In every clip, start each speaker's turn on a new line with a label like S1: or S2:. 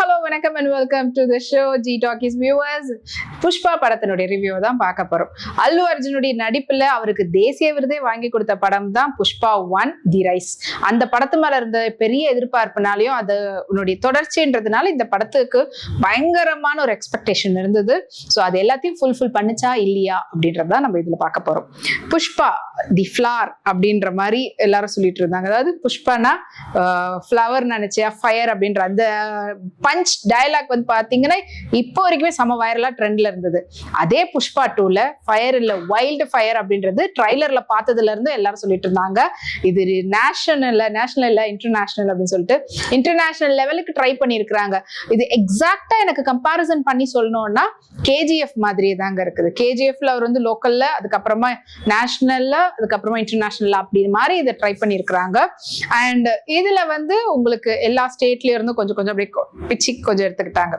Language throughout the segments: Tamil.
S1: ஹலோ வணக்கம் and welcome to the show G talkies viewers Pushpa படத்தினுடைய ரிவ்யூ தான் பார்க்க போறோம். அல்லு அர்ஜுனுடைய நடிப்புல அவருக்கு தேசிய விருதே வாங்கி கொடுத்த படம் தான் புஷ்பா ஒன் தி ரைஸ் அந்த படத்து மேல இருந்த பெரிய எதிர்பார்ப்புனாலையும் அது உன்னுடைய தொடர்ச்சின்றதுனால இந்த படத்துக்கு பயங்கரமான ஒரு எக்ஸ்பெக்டேஷன் இருந்தது. ஸோ அது எல்லாத்தையும் ஃபுல்ஃபில் பண்ணிச்சா இல்லையா அப்படின்றத நம்ம இதுல பார்க்க போறோம். புஷ்பா தி ஃப்ளார் அப்படின்ற மாதிரி எல்லாரும் சொல்லிட்டு இருந்தாங்க. அதாவது புஷ்பானா ஃப்ளவர் நினைச்சியா? ஃபயர் அப்படின்ற அந்த பஞ்ச் டயலாக் வந்து பாத்தீங்கன்னா இப்போ வரைக்குமே செம வைரலா ட்ரெண்ட்ல இருந்தது. அதே புஷ்பா டூல ஃபயர் இல்ல வைல்டு ஃபயர் அப்படின்றது ட்ரைலர்ல பார்த்ததுல இருந்து எல்லாரும் சொல்லிட்டு இருந்தாங்க. இது நேஷனல் நேஷனல் இல்ல இன்டர்நேஷனல் அப்படின்னு சொல்லிட்டு. இன்டர்நேஷனல் லெவலுக்கு ட்ரை பண்ணியிருக்கிறாங்க. இது எக்ஸாக்டா எனக்கு கம்பாரிசன் பண்ணி சொல்லணும்னா கேஜிஎஃப் மாதிரியே தாங்க இருக்குது. கேஜிஎஃப்ல அவர் வந்து லோக்கல்ல அதுக்கப்புறமா நேஷனல்ல அதுக்கப்புறமா இன்டர்நேஷனல் அப்படி மாதிரி இதை ட்ரை பண்ணியிருக்கிறாங்க. அண்ட் இதுல வந்து உங்களுக்கு எல்லா ஸ்டேட்ல இருந்தும் கொஞ்சம் கொஞ்சம் அப்படியே கொ- பிச்சு கொஞ்சம் எடுத்துக்கிட்டாங்க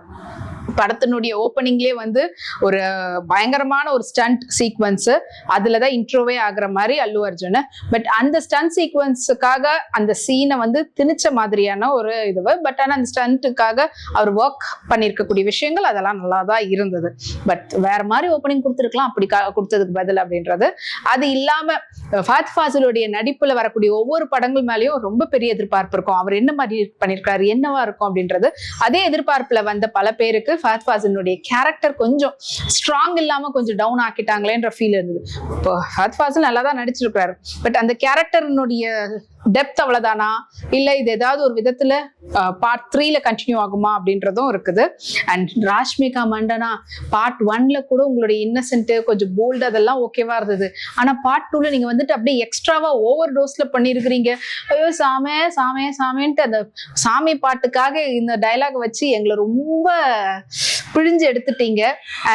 S1: படத்தினுடைய ஓப்பனிங்லேயே வந்து ஒரு பயங்கரமான ஒரு ஸ்டண்ட் சீக்வன்ஸு அதில் தான் இன்ட்ரோவே ஆகிற மாதிரி அல்லு அர்ஜுன். பட் அந்த ஸ்டண்ட் சீக்வன்ஸுக்காக அந்த சீனை வந்து திணிச்ச மாதிரியான ஒரு இது பட் ஆனால் அந்த ஸ்டண்ட்டுக்காக அவர் ஒர்க் பண்ணியிருக்கக்கூடிய விஷயங்கள் அதெல்லாம் நல்லா தான் இருந்தது. பட் வேற மாதிரி ஓப்பனிங் கொடுத்துருக்கலாம். அப்படி கா- கொடுத்ததுக்கு பதில் அப்படின்றது. அது இல்லாமல் ஃபாத் ஃபாசிலுடைய நடிப்பில் வரக்கூடிய ஒவ்வொரு படங்கள் மேலேயும் ரொம்ப பெரிய எதிர்பார்ப்பு இருக்கும். அவர் என்ன மாதிரி பண்ணியிருக்காரு என்னவா இருக்கும் அப்படின்றது. அதே எதிர்பார்ப்பில் வந்த பல பேருக்கு ஃபஹத் ஃபாசிலுடைய கேரக்டர் கொஞ்சம் ஸ்ட்ராங் இல்லாம கொஞ்சம் டவுன் ஆக்கிட்டாங்களேன்ற ஃபீல் இருந்தது. இப்போ ஃபஹத் நல்லா தான் நடிச்சிருக்கிறாரு. பட் அந்த கேரக்டர்னுடைய டெப்த் அவ்வளோதானா இல்லை இது ஏதாவது ஒரு விதத்தில் பார்ட் த்ரீல கண்டினியூ ஆகுமா அப்படின்றதும் இருக்குது. அண்ட் ராஷ்மிகா மண்டனா பார்ட் ஒன்ல கூட உங்களுடைய இன்னசென்ட்டு கொஞ்சம் போல்டு அதெல்லாம் ஓகேவா இருந்தது. ஆனால் பார்ட் டூல நீங்கள் வந்துட்டு அப்படியே எக்ஸ்ட்ராவா ஓவர் டோஸ்ல பண்ணியிருக்கிறீங்க ஐயோ சாமே சாமே சாமேன்ட்டு அந்த சாமி பாட்டுக்காக இந்த டைலாக் வச்சு எங்களை ரொம்ப பிழிஞ்சு எடுத்துட்டீங்க.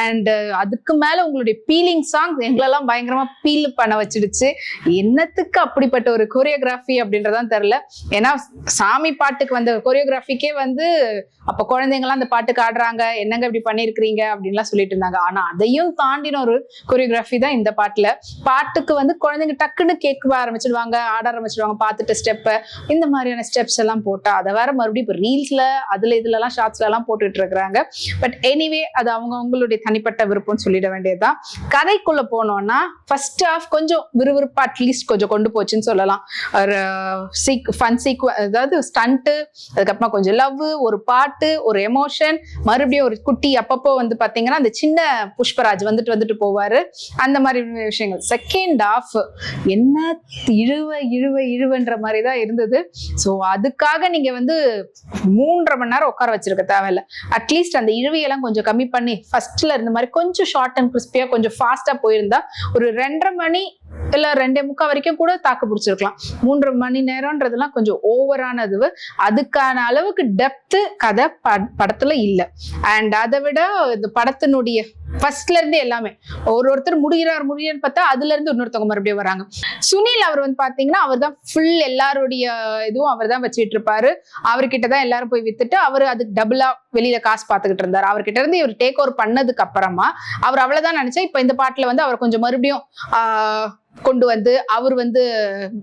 S1: அண்ட் அதுக்கு மேல உங்களுடைய பீலிங் சாங் எங்களெல்லாம் பயங்கரமா பீல் பண்ண வச்சிடுச்சு. என்னத்துக்கு அப்படிப்பட்ட ஒரு கொரியோகிராஃபி அப்படின்றதான் தெரியல. ஏன்னா சாமி பாட்டுக்கு வந்த கொரியோகிராஃபிக்கே வந்து அப்போ குழந்தைங்கலாம் அந்த பாட்டுக்கு ஆடுறாங்க என்னங்க இப்படி பண்ணிருக்கிறீங்க அப்படின்லாம் சொல்லிட்டு இருந்தாங்க. ஆனா அதையும் தாண்டின ஒரு கொரியோகிராஃபி தான் இந்த பாட்டில். பாட்டுக்கு வந்து குழந்தைங்க டக்குன்னு கேட்க ஆரம்பிச்சிடுவாங்க ஆட ஆரம்பிச்சிடுவாங்க பார்த்துட்டு ஸ்டெப்பை இந்த மாதிரியான ஸ்டெப்ஸ் எல்லாம் போட்டால் அதை வேற மறுபடியும் இப்போ ரீல்ஸ்ல அதுல இதுலலாம் ஷார்ட்ஸ்லலாம் போட்டுட்டு இருக்கிறாங்க. பட் எனிவே அது அவங்க அவங்களுடைய தனிப்பட்ட விருப்பம்னு சொல்லிட வேண்டியதுதான். கதைக்குள்ள போனோம்னா ஃபர்ஸ்ட் ஆஃப் கொஞ்சம் விறுவிறுப்பாக அட்லீஸ்ட் கொஞ்சம் கொண்டு போச்சுன்னு சொல்லலாம். ஒரு சீக் ஃபன் சீக்வ அதாவது ஸ்டண்ட்டு அதுக்கப்புறமா கொஞ்சம் லவ் ஒரு பாட்டு ஒரு எமோஷன் மறுபடியும் ஒரு குட்டி அப்பப்போ வந்து பார்த்தீங்கன்னா அந்த சின்ன புஷ்பராஜ் வந்துட்டு வந்துட்டு போவார். அந்த மாதிரி விஷயங்கள். செகண்ட் ஆஃப் என்ன இழுவ இழுவ இழுவன்ற மாதிரி தான் இருந்தது. ஸோ அதுக்காக நீங்கள் வந்து மூன்றரை மணி நேரம் உட்கார வச்சிருக்க தேவையில்ல. அட்லீஸ்ட் அந்த இழுவையெல்லாம் கொஞ்சம் கம்மி பண்ணி ஃபர்ஸ்ட்ல இருந்த மாதிரி கொஞ்சம் ஷார்ட் அண்ட் கிறிஸ்பியாக கொஞ்சம் ஃபாஸ்ட்டாக போயிருந்தா ஒரு ரெண்டரை மணி இல்ல ரெண்டே முக்கால் வரைக்கும் கூட தாக்கு பிடிச்சிருக்கலாம். மூன்று மணி நேரம்ன்றதுலாம் கொஞ்சம் ஓவரானது அதுக்கான அளவுக்கு டெப்த் கதை படத்துல இல்ல. அண்ட் அதை விட இந்த படத்தினுடைய ஃபர்ஸ்ட்ல இருந்து எல்லாமே ஒரு ஒருத்தர் முடிகிறார் முடிகிறார் பார்த்தா அதுல இருந்து இன்னொருத்தவங்க மறுபடியும் வராங்க. சுனில் அவர் வந்து பாத்தீங்கன்னா அவர் தான் ஃபுல் எல்லாருடைய இதுவும் அவர் தான் வச்சுட்டு இருப்பாரு. அவர்கிட்ட தான் எல்லாரும் போய் வித்துட்டு அவர் அதுக்கு டபுளா வெளியில காசு பார்த்துக்கிட்டு இருந்தார். அவர்கிட்ட இருந்து இவர் டேக் ஓவர் பண்ணதுக்கு அப்புறமா அவர் அவ்வளவுதான் நினைச்சா இப்ப இந்த பாட்டுல வந்து அவர் கொஞ்சம் மறுபடியும் ஆஹ், கொண்டு வந்து அவர் வந்து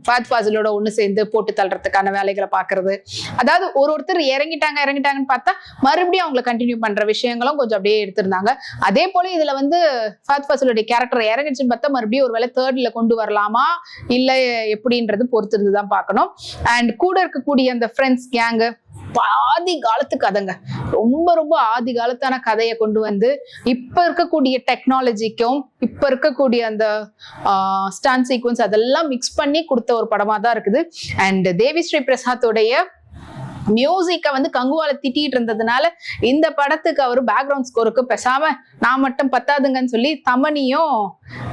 S1: ஃபாத் ஃபாசிலோட ஒன்று சேர்ந்து போட்டு தள்ளுறதுக்கான வேலைகளை பார்க்கறது. அதாவது ஒரு ஒருத்தர் இறங்கிட்டாங்க இறங்கிட்டாங்கன்னு பார்த்தா மறுபடியும் அவங்கள கண்டினியூ பண்ற விஷயங்களும் கொஞ்சம் அப்படியே எடுத்திருந்தாங்க. அதே போல இதுல வந்து ஃபாத் ஃபாசிலுடைய கேரக்டர் இறங்கிச்சுன்னு பார்த்தா மறுபடியும் ஒரு வேளை தேர்ட்ல கொண்டு வரலாமா? இல்லை எப்படின்றது பொறுத்திருந்து தான் பார்க்கணும். அண்ட் கூட இருக்கக்கூடிய அந்த ஃப்ரெண்ட்ஸ் கேங்கு ஆதி காலத்து கதைங்க. ரொம்ப ரொம்ப ஆதி காலத்தான கதையை கொண்டு வந்து இப்ப இருக்கக்கூடிய டெக்னாலஜிக்கும் இப்ப இருக்கக்கூடிய அந்த ஸ்டான் சீக்வன்ஸ் அதெல்லாம் மிக்ஸ் பண்ணி கொடுத்த ஒரு படமா தான் இருக்குது. அண்ட் தேவி ஸ்ரீ பிரசாத்தோடைய மியூசிக்கை வந்து கங்குவால திட்டிட்டு இருந்ததுனால இந்த படத்துக்கு அவர் பேக்ரவுண்ட் ஸ்கோருக்கு பெசாம நான் மட்டும் பத்தாதுங்கன்னு சொல்லி தமனியும்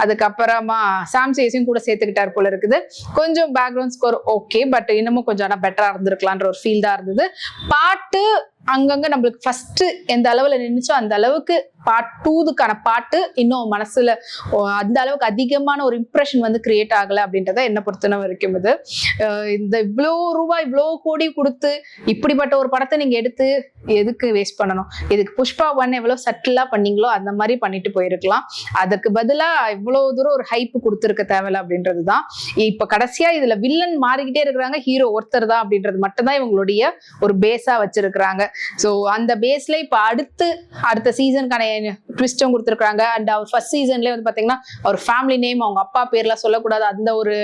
S1: அதுக்கப்புறமா சாம்சேஸையும் கூட சேர்த்துக்கிட்டார் போல இருக்குது. கொஞ்சம் பேக்ரவுண்ட் ஸ்கோர் ஓகே பட் இன்னமும் கொஞ்சம் ஆனால் பெட்டராக இருந்திருக்கலான்ற ஒரு ஃபீல் தான் இருந்தது. பாட்டு அங்கங்க நம்மளுக்கு ஃபர்ஸ்ட் எந்த அளவுல நின்றுச்சோ அந்த அளவுக்கு பார்ட் டூதுக்கான பாட்டு இன்னும் மனசுல அந்த அளவுக்கு அதிகமான ஒரு இம்ப்ரெஷன் வந்து கிரியேட் ஆகல அப்படின்றத என்ன பொறுத்தன வரைக்கும் இது. இந்த இவ்வளோ ரூபாய் இவ்வளோ கோடி கொடுத்து இப்படிப்பட்ட ஒரு படத்தை நீங்க எடுத்து எதுக்கு வேஸ்ட் பண்ணணும்? இதுக்கு புஷ்பா ஒன் எவ்வளோ சட்டிலாக பண்ணீங்களோ அந்த மாதிரி பண்ணிட்டு போயிருக்கலாம். அதுக்கு பதிலாக இவ்வளோ தூரம் ஒரு ஹைப் கொடுத்துருக்க தேவையில்ல அப்படின்றது தான் இப்போ கடைசியாக இதில் வில்லன் மாறிக்கிட்டே இருக்கிறாங்க. ஹீரோ ஒருத்தர் தான் அப்படின்றது மட்டும்தான் இவங்களுடைய ஒரு பேஸாக வச்சிருக்கிறாங்க. ஸோ அந்த பேஸில் இப்போ அடுத்து அடுத்த சீசனுக்கான ட்விஸ்டும் கொடுத்துருக்காங்க அண்ட் அவர் ஃபர்ஸ்ட் சீசன்லேயே வந்து பார்த்தீங்கன்னா அவர் ஃபேமிலி நேம் அவங்க அப்பா பேர்லாம் சொல்லக்கூடாது. அந்த ஒரு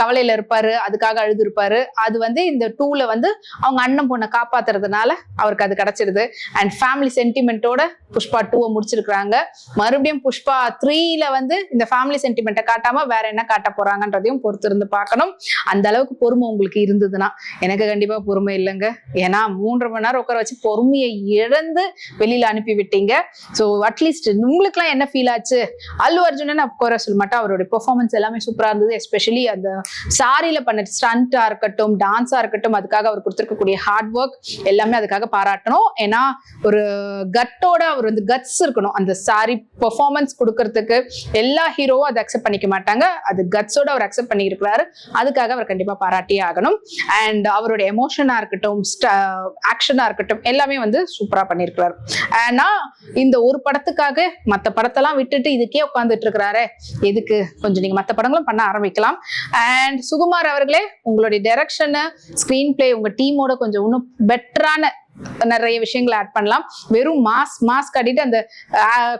S1: கவலையில் இருப்பார். அதுக்காக அழுதுருப்பார். அது வந்து இந்த டூவில் வந்து அவங்க அண்ணன் பொண்ணை காப்பாத்துறதுனால அவருக்கு அது கிடச்சிடுது அண்ட் ஃபேமிலி சென்டிமெண்ட்டோட புஷ்பா டூவை முடிச்சிருக்கிறாங்க. மறுபடியும் புஷ்பா த்ரீல வந்து இந்த ஃபேமிலி சென்டிமெண்ட்டை காட்டாமல் வேற என்ன காட்ட போகிறாங்கன்றதையும் பொறுத்து இருந்து பார்க்கணும். அந்த அளவுக்கு பொறுமை உங்களுக்கு இருந்ததுன்னா எனக்கு கண்டிப்பாக பொறுமை இல்லைங்க. ஏன்னா மூன்றரை மணி நேரம் உட்கார வச்சு பொறுமையை இழந்து வெளியில் அனுப்பி விட்டீங்க ஸோ அட்லீஸ்ட் உங்களுக்குலாம் என்ன ஃபீல் ஆச்சு? அல்லு அர்ஜுனன் அப்கோரா சொல்ல மாட்டேன். அவருடைய பெர்ஃபார்மன்ஸ் எல்லாமே சூப்பராக இருந்தது. எஸ்பெஷலி அந்த சாரியில் பண்ண ஸ்டண்ட்டாக இருக்கட்டும் டான்ஸாக இருக்கட்டும் அதுக்காக அவர் கொடுத்துருக்கக்கூடிய ஹார்ட் ஒர்க் எல்லாமே அதுக்காக பாராட்டணும். ஏன்னா ஒரு கட்டோட அவர் வந்து கட்ஸ் இருக்கணும். அந்த சாரி பெர்ஃபார்மன்ஸ் கொடுக்கறதுக்கு எல்லா ஹீரோவும் அதை அக்செப்ட் பண்ணிக்க மாட்டாங்க. அது கட்ஸோட அவர் அக்செப்ட் பண்ணியிருக்கிறாரு. அதுக்காக அவர் கண்டிப்பாக பாராட்டியே ஆகணும். அண்ட் அவருடைய எமோஷனாக இருக்கட்டும் ஆக்ஷனாக இருக்கட்டும் எல்லாமே வந்து சூப்பராக பண்ணியிருக்கிறாரு. ஆனால் இந்த ஒரு படத்தை படத்துக்காக மற்ற படத்தெல்லாம் விட்டுட்டு இதுக்கே உட்காந்துட்டு இருக்கிறாரு. எதுக்கு? கொஞ்சம் நீங்க மற்ற படங்களும் பண்ண ஆரம்பிக்கலாம். அண்ட் சுகுமார் அவர்களே உங்களுடைய டைரக்ஷனு ஸ்க்ரீன் பிளே உங்க டீமோட கொஞ்சம் இன்னும் பெட்டரான நிறைய விஷயங்களை ஆட் பண்ணலாம். வெறும் மாஸ் மாஸ்க் கட்டிட்டு அந்த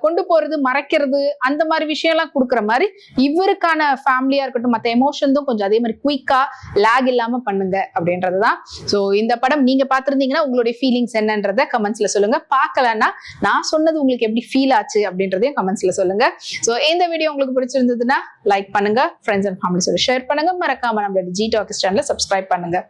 S1: கொண்டு போறது மறைக்கிறது அந்த மாதிரி விஷயம்லாம் கொடுக்குற மாதிரி இவருக்கான ஃபேமிலியா இருக்கட்டும் மற்ற எமோஷன்ஸும் கொஞ்சம் அதே மாதிரி குயிக்கா லேக் இல்லாம பண்ணுங்க அப்படின்றது தான். ஸோ இந்த படம் நீங்க பார்த்துருந்தீங்கன்னா உங்களுடைய ஃபீலிங்ஸ் என்னன்றத கமெண்ட்ஸ்ல சொல்லுங்க. பார்க்கலன்னா நான் சொன்னது உங்களுக்கு எப்படி ஃபீல் ஆச்சு அப்படின்றதையும் கமெண்ட்ஸ்ல சொல்லுங்க. ஸோ இந்த வீடியோ உங்களுக்கு பிடிச்சிருந்ததுன்னா லைக் பண்ணுங்க. ஃப்ரெண்ட்ஸ் அண்ட் ஃபேமிலிஸோட ஷேர் பண்ணுங்க. மறக்காம நம்மளோட ஜி டாக்ஸ் சேனலை சப்ஸ்கிரைப் பண்ணுங்க.